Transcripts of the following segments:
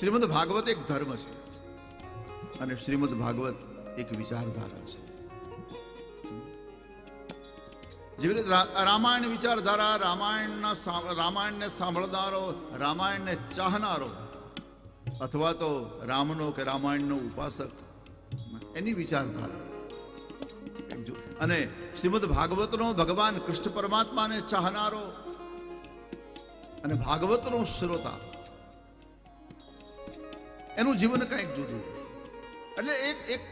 શ્રીમદ ભાગવત એક ધર્મ છે અને શ્રીમદ ભાગવત એક વિચારધારા છે. જેવી રીતે રામાયણ વિચારધારા, રામાયણના રામાયણને સાંભળનારો, રામાયણને ચાહનારો, અથવા તો રામનો કે રામાયણનો ઉપાસક, એની વિચારધારા. અને શ્રીમદ ભાગવતનો ભગવાન કૃષ્ણ પરમાત્માને ચાહનારો અને ભાગવતનો શ્રોતા એનું જીવન કંઈક જુદું. એટલે એક એક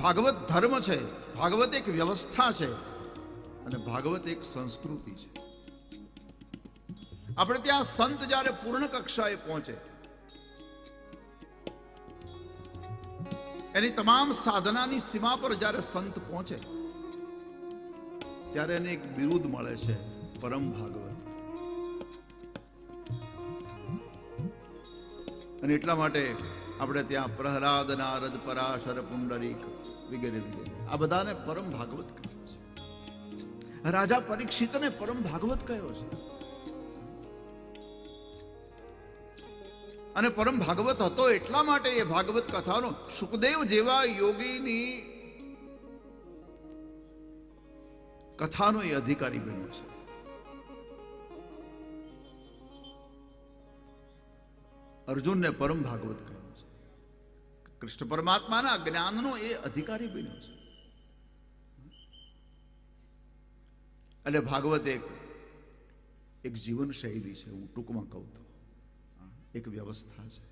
ભાગવત ધર્મ છે, ભાગવત એક વ્યવસ્થા છે, અને ભાગવત એક સંસ્કૃતિ છે. આપણે ત્યાં સંત જ્યારે પૂર્ણ કક્ષાએ પહોંચે, એની તમામ સાધનાની સીમા પર જ્યારે સંત પહોંચે, ત્યારે એને એક બિરુદ મળે છે, પરમ ભાગવત. અને એટલા માટે આપણે ત્યાં પ્રહલાદ, નારદ, પરાશર, પુંડરીક વગેરે વગેરે. આ બધાને પરમ ભાગવત કહ્યું છે. રાજા પરીક્ષિતને પરમ ભાગવત કહ્યો છે. અને પરમ ભાગવત હતો એટલા માટે એ ભાગવત કથાનો સુખદેવ જેવા યોગીની કથાનો એ અધિકારી બન્યો છે. અર્જુનને પરમ ભાગવત કહ્યું છે. કૃષ્ણ પરમાત્માના જ્ઞાનનો એ અધિકારી બન્યો છે. એટલે ભાગવત એક એક જીવન શૈલી છે, હું ટૂંકમાં કહું તો. એક વ્યવસ્થા છે.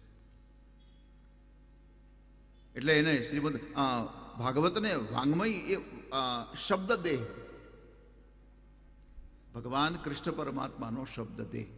એટલે એને શ્રીમદ ભાગવતને વાંગ્મય એ શબ્દ દેહ ભગવાન કૃષ્ણ પરમાત્માનો શબ્દ દેહ